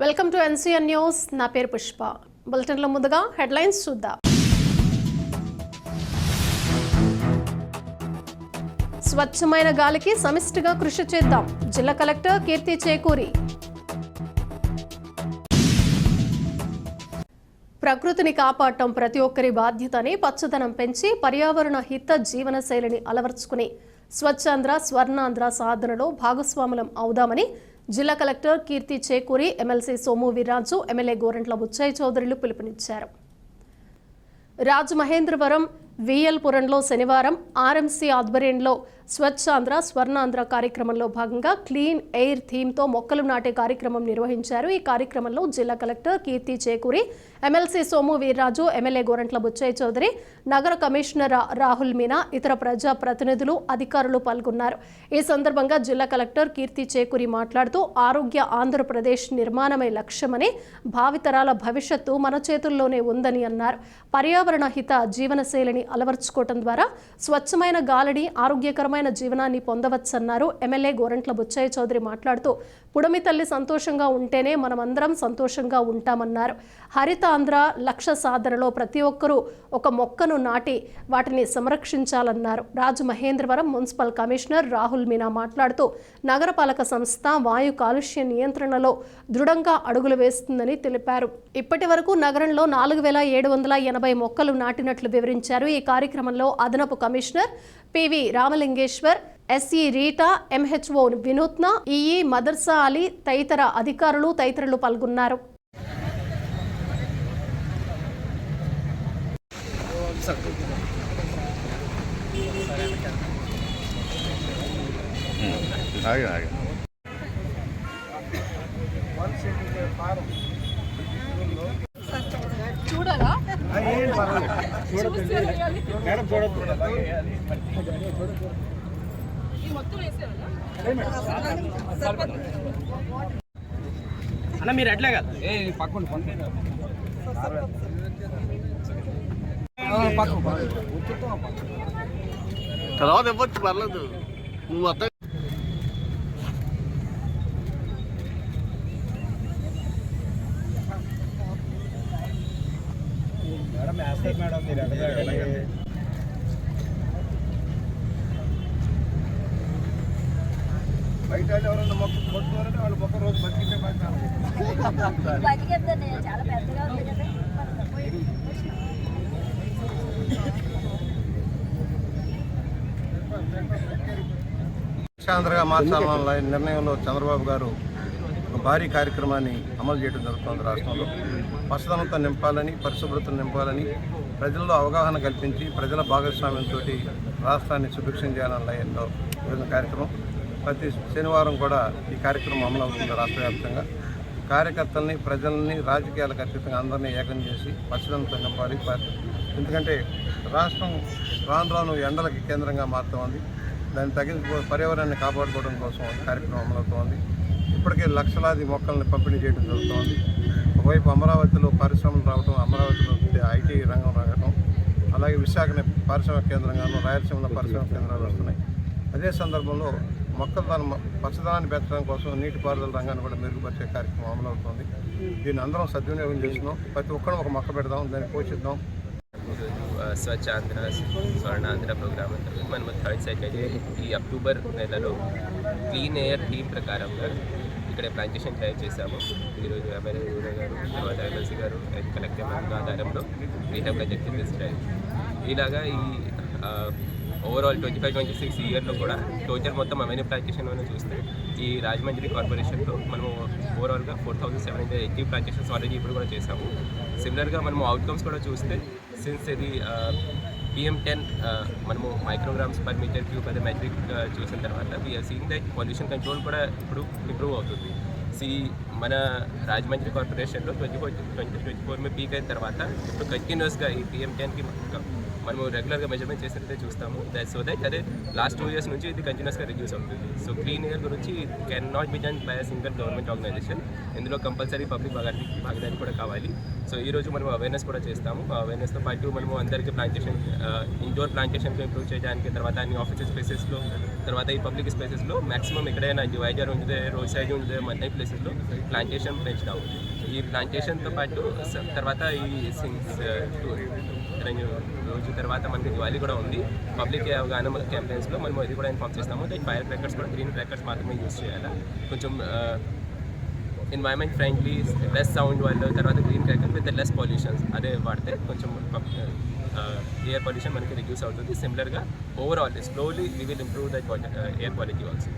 Welcome to NCN news. నా పేరు పుష్ప. బులెటిన్లో ముందుగా హెడ్లైన్స్ చూద్దాం. స్వచ్ఛమైన గాలికి సమిష్టిగా కృషి చేద్దాం. జిల్లా కలెక్టర్ కీర్తి చేకూరి. ప్రకృతిని కాపాడటం ప్రతి ఒక్కరి బాధ్యతని పచ్చదనం పెంచి పర్యావరణ హిత జీవన శైలిని అలవర్చుకుని స్వచ్ఛాంధ్ర స్వర్ణాంధ్ర సాధనలో భాగస్వాములం అవుదామని జిల్లా collector Keerthi Chekuri MLC Somu Veeraju MLA Gorantla Butchaiah చౌదరిలు పిలుపునిచ్చారు. రాజమహేంద్రవరం విఎల్పురంలో శనివారం ఆర్ఎంసీ ఆధ్వర్యంలో స్వచ్ఛాంధ్ర స్వర్ణాంధ్ర కార్యక్రమంలో భాగంగా క్లీన్ ఎయిర్ థీమ్తో మొక్కలు నాటే కార్యక్రమం నిర్వహించారు. ఈ కార్యక్రమంలో జిల్లా collector Keerthi Chekuri MLC Somu Veerraju MLA Gorantla Butchaiah Chowdary నగర కమిషనర్ రాహుల్ మీనా ఇతర ప్రజా ప్రతినిధులు అధికారులు పాల్గొన్నారు. ఈ సందర్భంగా జిల్లా కలెక్టర్ కీర్తి చేకూరి మాట్లాడుతూ ఆరోగ్య ఆంధ్రప్రదేశ్ నిర్మాణమే లక్ష్యమని భావితరాల భవిష్యత్తు మన చేతుల్లోనే ఉందని అన్నారు. పర్యావరణ హిత జీవనశైలిని అలవర్చుకోవటం ద్వారా స్వచ్ఛమైన గాలిని ఆరోగ్యకరమైన జీవనాన్ని పొందవచ్చన్నారు. ఎమ్మెల్యే గోరంట్ల బుచ్చయ్య చౌదరి మాట్లాడుతూ పుడమి తల్లి సంతోషంగా ఉంటేనే మనమందరం సంతోషంగా ఉంటామన్నారు. హరిత ఆంధ్ర లక్ష్య సాధనలో ప్రతి ఒక్కరూ ఒక మొక్కను నాటి వాటిని సంరక్షించాలన్నారు. Rajamahendravaram municipal commissioner Rahul Meena మాట్లాడుతూ నగరపాలక సంస్థ వాయు కాలుష్య నియంత్రణలో దృఢంగా అడుగులు వేస్తుందని తెలిపారు. ఇప్పటి వరకు నగరంలో నాలుగు వేల ఏడు వందల ఎనభై మొక్కలు నాటినట్లు వివరించారు. ఈ కార్యక్రమంలో అదనపు commissioner PV Ramalingeswar SE Rita MHO Vinutna EE Madarsa Ali తదితర అధికారులు తదితరులు పాల్గొన్నారు. ఆగి అన్న మీరు ఎట్లే కదా. ఏ పక్కన తర్వాత ఇవ్వచ్చు పర్లేదు. నువ్వు మొత్తం మేడం వేస్తారు మేడం మీరు ఎట్లా బయట వాళ్ళు ఎవరైనా మొక్క కొట్టుకోవాలంటే వాళ్ళు మొక్క రోజు బతికితే ప్రశాంతంగా మార్చాలన్న నిర్ణయంలో చంద్రబాబు గారు ఒక భారీ కార్యక్రమాన్ని అమలు చేయడం జరుగుతుంది రాష్ట్రంలో. పచ్చదనంతో నింపాలని పరిశుభ్రతను నింపాలని ప్రజల్లో అవగాహన కల్పించి ప్రజల భాగస్వామ్యంతో రాష్ట్రాన్ని సుభిక్షం చేయాలన్న లయంలో జరిగిన కార్యక్రమం. ప్రతి శనివారం కూడా ఈ కార్యక్రమం అమలు అవుతుంది రాష్ట్ర వ్యాప్తంగా. కార్యకర్తల్ని ప్రజల్ని రాజకీయాలకు అతీతంగా అందరినీ ఏకం చేసి పచ్చదనంతో నింపాలి. ఎందుకంటే రాష్ట్రం రాను రాను ఎండలకి కేంద్రంగా మారుతోంది. దాన్ని తగిన పర్యావరణాన్ని కాపాడుకోవడం కోసం కార్యక్రమం అమలవుతోంది. ఇప్పటికే లక్షలాది మొక్కల్ని పంపిణీ చేయడం జరుగుతోంది. ఒకవైపు అమరావతిలో పరిశ్రమలు రావడం అమరావతిలో ఐటీ రంగం రావడం అలాగే విశాఖని పారిశ్రామిక కేంద్రంగాను రాయలసీమలో పరిశ్రమ కేంద్రాలు వస్తున్నాయి. అదే సందర్భంలో మొక్కలు పచ్చదనాన్ని పెంచడం కోసం నీటిపారుదల రంగాన్ని కూడా మెరుగుపరిచే కార్యక్రమం అమలవుతుంది. దీన్ని అందరం సద్వినియోగం చేస్తున్నాం. ప్రతి ఒక్కరూ ఒక మొక్క పెడదాం దాన్ని పోషిద్దాం. స్వచ్ఛాంధ్ర స్వచ్ఛ ఆంధ్ర స్వర్ణ ఆంధ్ర ప్రోగ్రామ్ అంటారు మనం థర్డ్ సైకిల్ ఈ అక్టోబర్ నెలలో క్లీన్ ఎయిర్ థీమ్ ప్రకారంగా ఇక్కడ ప్లాంటేషన్ తయారు చేశాము. ఈరోజు ఎమ్మెల్యే ఊరే గారు తర్వాత ఎమ్మెల్సీ గారు కలెక్టర్ ఆధారంలో వీ హ్యావ్ దిస్ డ్రైవ్ ఇలాగా ఈ overall twenty five twenty six ఇయర్లో కూడా టోటల్ మొత్తం అవన్నీ ప్లాంటేషన్ చూస్తే ఈ రాజమండ్రి కార్పొరేషన్లో మనము ఓవరాల్గా four thousand seven hundred eighty plantations already ఇప్పుడు కూడా చేసాము సిమిలర్గా మనము అవుట్కమ్స్ కూడా చూస్తే సిన్స్ ఇది పిఎం టెన్ మనము మైక్రోగ్రామ్స్ పర్ మీటర్ క్యూబ్ అదే మెట్రిక్ చూసిన తర్వాత we're seen that pollution control కూడా ఇప్పుడు ఇంప్రూవ్ అవుతుంది. సి మన రాజమండ్రి కార్పొరేషన్లో twenty four twenty twenty four మీ పీక్ అయిన తర్వాత ఇప్పుడు కంటిన్యూస్గా ఈ పిఎం టెన్కి మనము రెగ్యులర్గా మెజర్మెంట్ చేసినట్టే చూస్తాము. దట్ సో దట్ అదే లాస్ట్ టూ ఇయర్స్ నుంచి ఇది కంటిన్యూస్గా రిడ్యూస్ అవుతుంది. సో క్లీన్ ఎయిర్ గురించి can not be done by a single government organization ఇందులో కంపల్సరీ పబ్లిక్ భాగాన్ని భాగదారి కూడా కావాలి. సో ఈ రోజు మనం అవేర్నెస్ కూడా చేస్తాము. అవేర్నెస్తో పాటు మనము అందరికీ ప్లాంటేషన్ ఇండోర్ ప్లాంటేషన్కి ఇంప్రూవ్ చేయడానికి తర్వాత అన్ని ఆఫీస్ స్పేసెస్లో తర్వాత ఈ పబ్లిక్ స్పేసెస్లో మాక్సిమం ఎక్కడైనా డివైడర్ ఉంటే రోడ్ సైడ్ ఉంటే అన్ని ప్లేసెస్లో ప్లాంటేషన్ పెంచుతాము. ఈ ప్లాంటేషన్తో పాటు తర్వాత ఈ సింగ్స్ uh, రెండు రోజు తర్వాత మనకి దివాళీ కూడా ఉంది. పబ్లిక్ అవగాహన క్యాంపెయిన్స్లో మనం ఇది కూడా ఇన్ఫార్మ్ చేస్తాము. లైక్ ఫైర్ క్రాకర్స్ కూడా గ్రీన్ క్రాకర్స్ మాత్రమే యూస్ చేయాలి? కొంచెం ఎన్వైరన్మెంట్ ఫ్రెండ్లీ లెస్ సౌండ్ వల్ల తర్వాత green cracker with less pollutions అదే వాడితే కొంచెం ఎయిర్ పొల్యూషన్ uh, uh, మనకి రిడ్యూస్ అవుతుంది. సిమిలర్గా overall slowly we will improve that air quality also